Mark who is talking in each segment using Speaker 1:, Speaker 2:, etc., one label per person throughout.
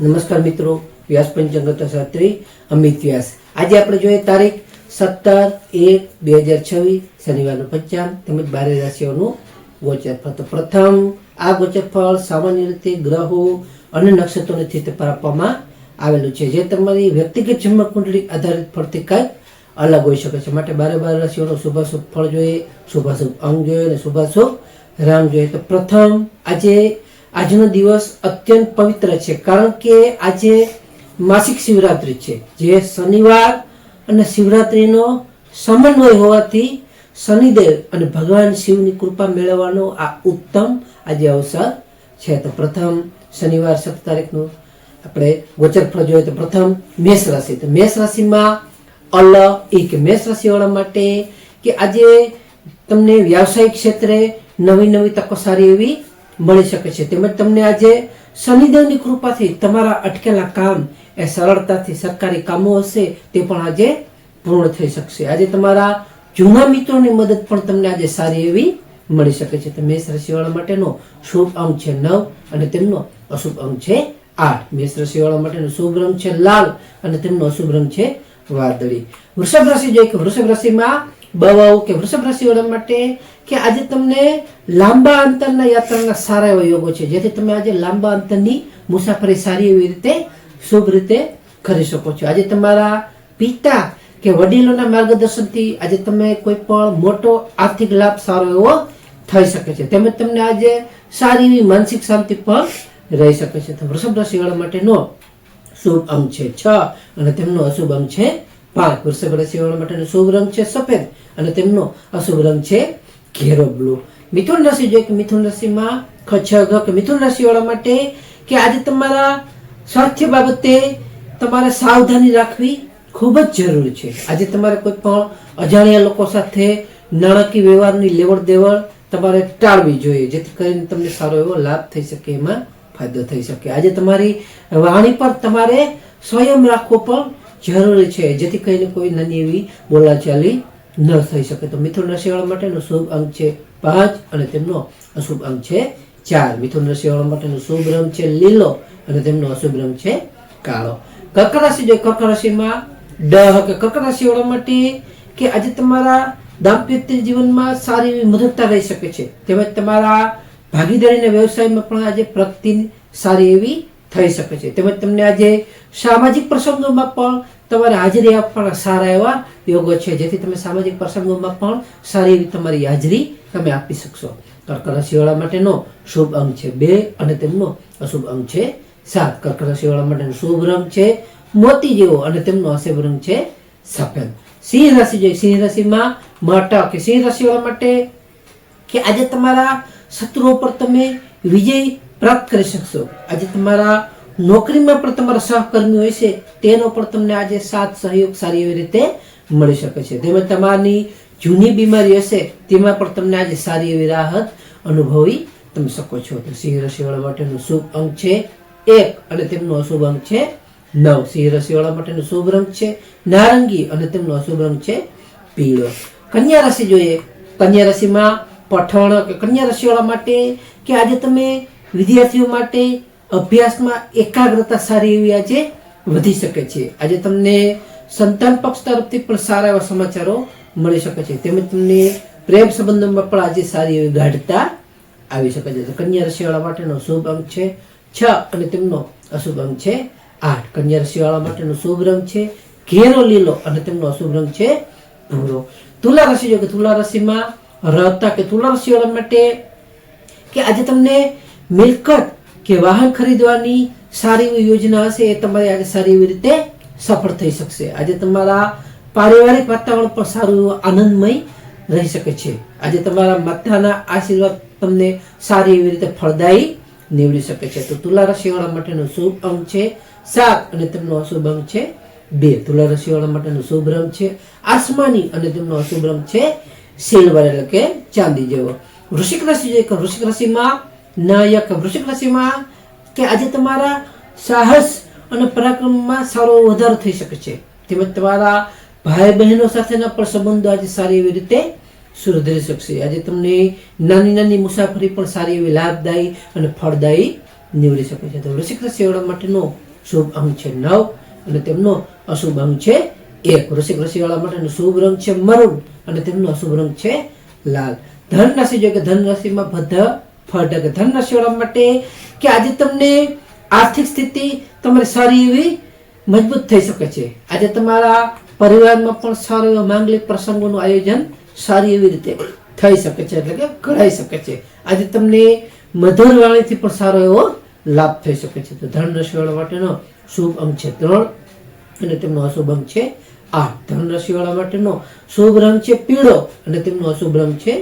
Speaker 1: નમસ્કાર મિત્રો, વ્યાસ પંચંગત શાસ્ત્રી, અમિત વ્યાસ. આજે આપણે જોઈએ તારીખ સત્તર એક બે હજાર છવ્વીસ, શનિવારનું પંચાંગ તેમજ બારે રાશિઓનું ગોચરફળ. તો પ્રથમ, આ ગોચરફળ સામાન્ય રીતે ગ્રહો અને નક્ષત્રોની સ્થિતિ પર આપવામાં આવેલું છે. જે તમારી વ્યક્તિગત જન્મ કુંડળી આધારિત ફળથી કંઈક અલગ હોઈ શકે છે. માટે બારે બાર રાશિઓનો શુભાશુભ ફળ જોઈએ, શુભાશુભ અંગ જોઈએ અને શુભાશુભ રામ જોઈએ. તો પ્રથમ, આજે આજનો દિવસ અત્યંત પવિત્ર છે, કારણ કે આજે માસિક શિવરાત્રિ છે, જે શનિવાર અને શિવરાત્રિનો સમન્વય હોવાથી શનિદેવ અને ભગવાન શિવની કૃપા મેળવવાનો આ ઉત્તમ આજે અવસર છે. તો પ્રથમ શનિવાર સત્ત તારીખનું આપણે ગોચરફળ જોઈએ તો પ્રથમ મેષ રાશિ. તો મેષ રાશિમાં અલ એ કે મેષ રાશિવાળા માટે કે આજે તમને વ્યવસાયિક ક્ષેત્રે નવી નવી તકો સારી એવી મળી શકે છે. તેમજ તમને આજે શનિદેવની કૃપાથી તમારા અટકેલા કામ એ સરળતાથી સરકારી કામો હશે તે પણ આજે પૂર્ણ થઈ શકશે. આજે તમારા જૂના મિત્રોની મદદ પણ તમને આજે સારી એવી મળી શકે છે. તો મેષ રાશિવાળા માટેનો શુભ અંક છે નવ અને તેમનો અશુભ અંક છે આઠ. મેષ રાશિવાળા માટેનો શુભ રંગ છે લાલ અને તેમનો અશુભ રંગ છે વાદળી. વૃષભ રાશિ જોઈએ કે વૃષભ રાશિમાં બવાઓ કે વૃષભ રાશિવાળા માટે કે આજે તમને લાંબા અંતરના યાત્રાના સારા એવા યોગો છે, જેથી તમે આજે લાંબા અંતરની મુસાફરી સારી એવી રીતે, શુભ રીતે કરી શકો છો. આજે તમારા પિતા કે વડીલોના માર્ગદર્શનથી આજે તમે કોઈ પણ મોટો આર્થિક લાભ સારો એવો થઈ શકે છે. તેમજ તમને આજે સારી એવી માનસિક શાંતિ પણ રહી શકે છે. તો વૃષભ રાશિવાળા માટેનો શુભ અંક છે છ અને તેમનો અશુભ અંક છે પાંચ વૃષભ રાશિવાળા માટેનો શુભ રંગ છે સફેદ, અને તેમનો અશુભ રંગ છે ઘેરો બ્લુ. મિથુન રાશિ જોઈએ કે મિથુન રાશિમાં ખછગ કે મિથુન રાશિવાળા માટે કે આજે તમારા સ્વાસ્થ્ય બાબતે તમારે સાવધાની રાખવી ખૂબ જ જરૂરી છે. આજે તમારે કોઈ પણ અજાણ્યા લોકો સાથે નાણાકીય વ્યવહારની લેવડ દેવડ તમારે ટાળવી જોઈએ, જેથી કરીને તમને સારો એવો લાભ થઈ શકે, એમાં ફાયદો થઈ શકે. આજે તમારી વાણી પર તમારે સ્વયં રાખવો પણ જરૂરી છે. જેથી કરીને કોઈ નાની એવી બોલાચાલી ન થઈ શકે. તો મિથુન રાશિવાળા માટેનો શુભ અંક છે પાંચ અને તેમનો અશુભ અંક છે ચાર. મિથુન રાશિવાળા માટેનો શુભ રંગ છે લીલો અને તેમનો અશુભ રંગ છે કાળો. કર્ક રાશિ જો કર્ક રાશિમાં ડહ કે કર્ક રાશિવાળા માટે કે આજે તમારા દાંપત્ય જીવનમાં સારી એવી મદદતા રહી શકે છે. તેમજ તમારા ભાગીદારીના વ્યવસાયમાં પણ આજે પ્રગતિ સારી એવી થઈ શકે છે. તેમજ તમને આજે સામાજિક પ્રસંગોમાં પણ તમારે હાજરી આપવાના સારા એવા યોગો છે. જેથી તમે સામાજિક પ્રસંગોમાં પણ સારી એવી તમારી હાજરી તમે આપી શકશો. કર્ક રાશિવાળા માટેનો શુભ અંગ છે બે અને તેમનો અશુભ અંગ છે સાત. કર્ક રાશિવાળા માટેનો શુભ રંગ છે મોતી જેવો અને તેમનો અશુભ રંગ છે સફેદ. સિંહ રાશિ જોઈએ. સિંહ રાશિમાં મટા કે સિંહ રાશિવાળા માટે કે આજે તમારા શત્રુઓ પર તમે વિજય પ્રાપ્ત કરી શકશો. આજે તમારા નોકરીમાં પણ તમારા સહકર્મી હોય છે તેનો પણ તમને આજે સાથ, સહયોગ સારી એવી રીતે મળી શકે છે. તેમજ તમારી જૂની બીમારી હશે, તેમાં પણ તમને આજે સારી એવી રાહત અનુભવી તમે શકો છો. તો સિંહ રાશિવાળા માટેનો શુભ અંક છે એક અને તેમનો અશુભ અંક છે નવ. સિંહ રાશિવાળા માટેનો શુભ રંગ છે નારંગી અને તેમનો અશુભ રંગ છે પીળો. કન્યા રાશિ જોઈએ. કન્યા રાશિમાં પઠણ કે કન્યા રાશિવાળા માટે કે આજે તમે વિદ્યાર્થીઓ માટે અભ્યાસમાં એકાગ્રતા સારી એવી આજે વધી શકે છે. આજે તમને સંતાન પક્ષ તરફથી પણ સારા એવા સમાચારો મળી શકે છે. તેમજ તમને પ્રેમ સંબંધોમાં પણ આજે સારી એવી ગાઢતા આવી શકે છે. કન્યા રસીવાળા માટેનો શુભ અંક છે છ અને તેમનો અશુભ અંક છે આઠ. કન્યા રસીવાળા માટેનો શુભ રંગ છે ઘેરો લીલો અને તેમનો અશુભ રંગ છે ભૂરો. તુલા રસી જો કે તુલા રસીમાં રહેતા કે તુલા રસીવાળા માટે કે આજે તમને મિલકત કે વાહન ખરીદવાની સારી એવી યોજના હશે એ તમારી આજે સારી એવી રીતે સફળ થઈ શકશે. આજે તમારા પારિવારિક વાતાવરણ પણ સારું એવું આનંદમય રહી શકે છે. આજે તમારા માતાના આશીર્વાદ તમને સારી એવી રીતે ફળદાયી નીવડી શકે છે. તો તુલા રાશિવાળા માટેનો શુભ અંક છે સાત અને તેમનો અશુભ અંક છે બે. તુલા રાશિવાળા માટેનો શુભ રંગ છે આસમાની અને તેમનો અશુભ રંગ છે સિલ્વર એટલે કે ચાંદી જેવો. વૃશ્ચિક રાશિ જે કે વૃશ્ચિક રાશિમાં નાયક વૃશ્ચિક રાશિમાં કે આજે તમારા સાહસ અને પરાક્રમમાં સારો વધારો થઈ શકે છે. તેમજ તમારા ભાઈ બહેનો સાથેના પણ સંબંધો આજે સારી એવી રીતે સુધરી શકશે. આજે તમને નાની નાની મુસાફરી પણ સારી એવી લાભદાયી અને ફળદાયી નીવડી શકે છે. તો વૃશ્ચિક રાશિવાળા માટેનો શુભ અંક છે નવ અને તેમનો અશુભ અંક છે એક. વૃશ્ચિક રાશિવાળા માટેનો શુભ રંગ છે મરૂન અને તેમનો અશુભ રંગ છે લાલ. ધન રાશિ જો કે ધન રાશિમાં બધા ફળ કે ધન રસોડા માટે કે આજે તમને આર્થિક સ્થિતિ તમારી સારી એવી મજબૂત થઈ શકે છે. આજે તમારા પરિવારમાં પણ સારો એવો માંગલિક પ્રસંગોનું આયોજન સારી એવી રીતે થઈ શકે છે એટલે કે ઘડાઈ શકે છે. આજે તમને મધુર વાણીથી પણ સારો એવો લાભ થઈ શકે છે. તો ધન રાશિવાળા માટેનો શુભ અંક છે ત્રણ અને તેમનો અશુભ અંક છે આઠ. ધન રસીવાળા માટેનો શુભ રંગ છે પીળો અને તેમનો અશુભ રંગ છે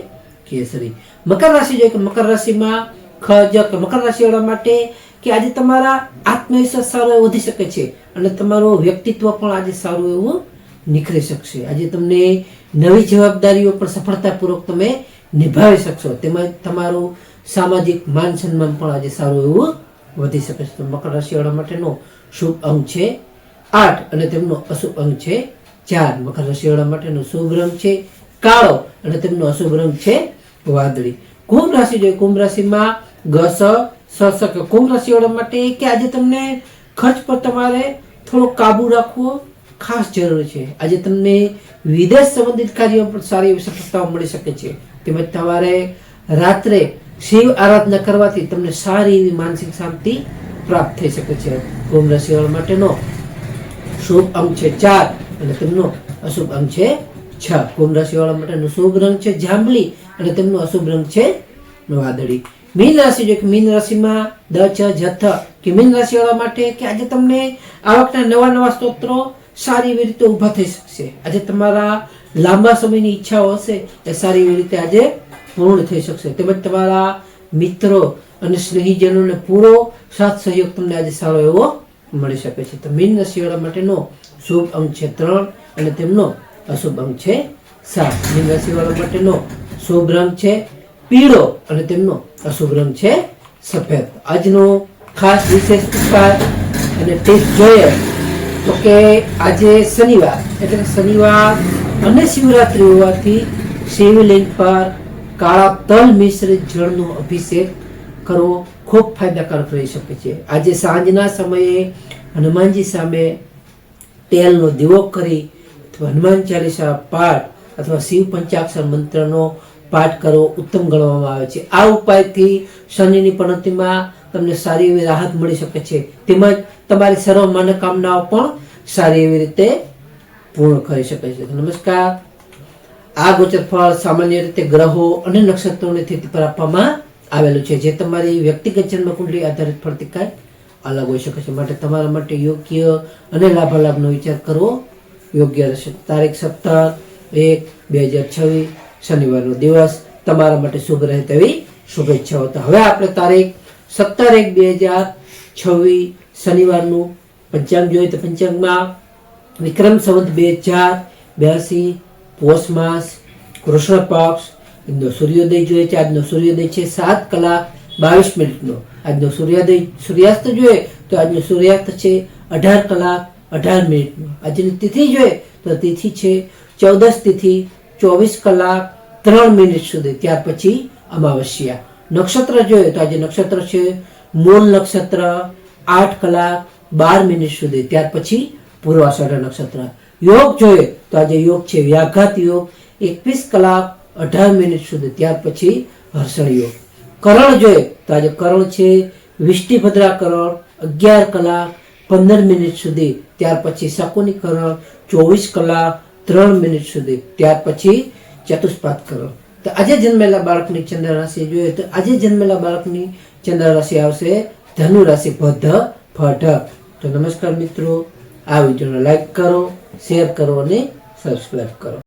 Speaker 1: કેસરી. મકર રાશિ જોઈએ કે મકર રાશિમાં ખજ કે મકર રાશિવાળા માટે કે આજે તમારા આત્મવિશ્વાસ સારો એવો વધી શકે છે અને તમારું વ્યક્તિત્વ પણ આજે સારું એવું નીકળી શકશે. આજે તમને નવી જવાબદારીઓ પણ સફળતાપૂર્વક તમે નિભાવી શકશો. તેમજ તમારું સામાજિક માન સન્માન પણ આજે સારું એવું વધી શકે છે. મકર રાશિવાળા માટેનો શુભ અંક છે આઠ અને તેમનો અશુભ અંક છે ચાર. મકર રાશિવાળા માટેનો શુભ રંગ છે કાળો અને તેમનો અશુભ રંગ છે વાદળી. કુંભ રાશિ જોઈએ. કુંભ રાશિમાં ઘસ, સશક. કુંભ રાશિવાળા માટે કે આજે તમને ખર્ચ પર તમારે થોડો કાબુ રાખવો ખાસ જરૂરી છે. આજે તમને વિદેશ સંબંધિત કાર્યો પણ સારી એવી સફળતાઓ મળી શકે છે. તેમજ તમારે રાત્રે શિવ આરાધના કરવાથી તમને સારી એવી માનસિક શાંતિ પ્રાપ્ત થઈ શકે છે. કુંભ રાશિવાળા માટેનો શુભ અંક છે ચાર અને તેમનો અશુભ અંક છે છ. કુંભ રાશિવાળા માટેનો શુભ રંગ છે જાંબલી. અને તેમનો અશુભ રંગ છે વાદળી મીન રાશિ જો કે મીન રાશિમાં દ, ચ જથ કે મીન રાશિવાળા માટે કે આજે તમને આવકના નવા નવા સ્ત્રોતો સારી એવી રીતે ઊભા થઈ શકશે. આજે તમારા લાંબા સમયની ઈચ્છાઓ હશે એ સારી એવી રીતે આજે પૂર્ણ થઈ શકશે. તેમજ તમારા મિત્રો અને સ્નેહીજનોને પૂરો સાથ સહયોગ તમને આજે સારો એવો મળી શકે છે. તો મીન રાશિવાળા માટેનો શુભ અંક છે ત્રણ અને તેમનો અશુભ અંક છે સાત. મીન રાશિવાળા માટેનો શુભ રંગ છે પીળો અને તેમનો અશુભ રંગ છે સફેદ. આજનો ખાસ વિશેષ ઉપકાર અને ટેસ્ટ જોઈએ તો કે આજે શનિવાર, એટલે શનિવાર અને શિવરાત્રિ હોવાથી શિવલિંગ પર કાળા તલ મિશ્રિત જળનો અભિષેક કરવો ખૂબ ફાયદાકારક રહી શકે છે. આજે સાંજના સમયે હનુમાનજી સામે તેલનો દીવો કરી હનુમાન ચાલીસા પાઠ અથવા શિવ પંચાક્ષર મંત્રનો પાઠ કરવો ઉત્તમ ગણવામાં આવે છે. આ ઉપાયથી શનિની પ્રણતિમાં તમને સારી એવી રાહત મળી શકે છે. તેમજ તમારી સર્વ મનોકામનાઓ પણ સારી એવી રીતે પૂર્ણ કરી શકે છે. નમસ્કાર. આ ગોચર ફળ સામાન્ય રીતે ગ્રહો અને નક્ષત્રોની સ્થિતિ પર આપવામાં આવેલું છે, જે તમારી વ્યક્તિગત જન્મ કુંડળી આધારિત કાંઈ અલગ હોઈ શકે છે. માટે તમારા માટે યોગ્ય અને લાભાલાભનો વિચાર કરવો યોગ્ય રહેશે. તારીખ સત્તર એક, બે હજાર છવ્વીસ, શનિવારનો દિવસ. તમારા માટે શુભ રહે તેવી શુભેચ્છાઓ. તો હવે આપણે તારીખ સત્તર એક બે હજાર છવ્વીસ, શનિવારનું પંચાંગ જોઈએ તો પંચાંગમાં વિક્રમ સંવત બે હજાર બ્યાસી, પોષ માસ, કૃષ્ણ પક્ષ, આજનો સૂર્યોદય જોઈએ છે. આજનો સૂર્યોદય છે સાત કલાક બાવીસ મિનિટનો. આજનો સૂર્યોદય સૂર્યાસ્ત જોઈએ તો આજનો સૂર્યાસ્ત છે અઢાર કલાક અઢાર મિનિટનો. આજની તિથિ જોઈએ તો તિથિ છે ચૌદસ તિથિ ચોવીસ કલાક ત્રણ મિનિટ સુધી. ત્યાર પછી અમાવસ્યા. નક્ષત્ર જોઈએ તો આજે નક્ષત્ર છે. મૂળ નક્ષત્ર આઠ કલાક બાર મિનિટ સુધી. ત્યાર પછી પૂર્વાષાઢ નક્ષત્ર. યોગ જોઈએ તો આજે યોગ છે. વ્યાઘાત યોગ એકવીસ કલાક અઢાર મિનિટ સુધી. ત્યાર પછી હર્ષણ યોગ. કરણ જોઈએ તો આજે કરણ છે. વિષ્ટિભદ્રા કરણ અગિયાર કલાક પંદર મિનિટ સુધી. ત્યાર પછી શકુની કરણ ચોવીસ કલાક ત્રણ મિનિટ સુધી. ત્યાર પછી ચતુષ્પાત કરો. તો આજે જન્મેલા બાળકની ચંદ્ર રાશિ જોઈએ તો આજે જન્મેલા બાળકની ચંદ્ર રાશિ આવશે ધનુ રાશિ ભધ ફઢ તો નમસ્કાર મિત્રો. આ વિડીયોને લાઈક કરો, શેર કરો અને સબસ્ક્રાઈબ કરો.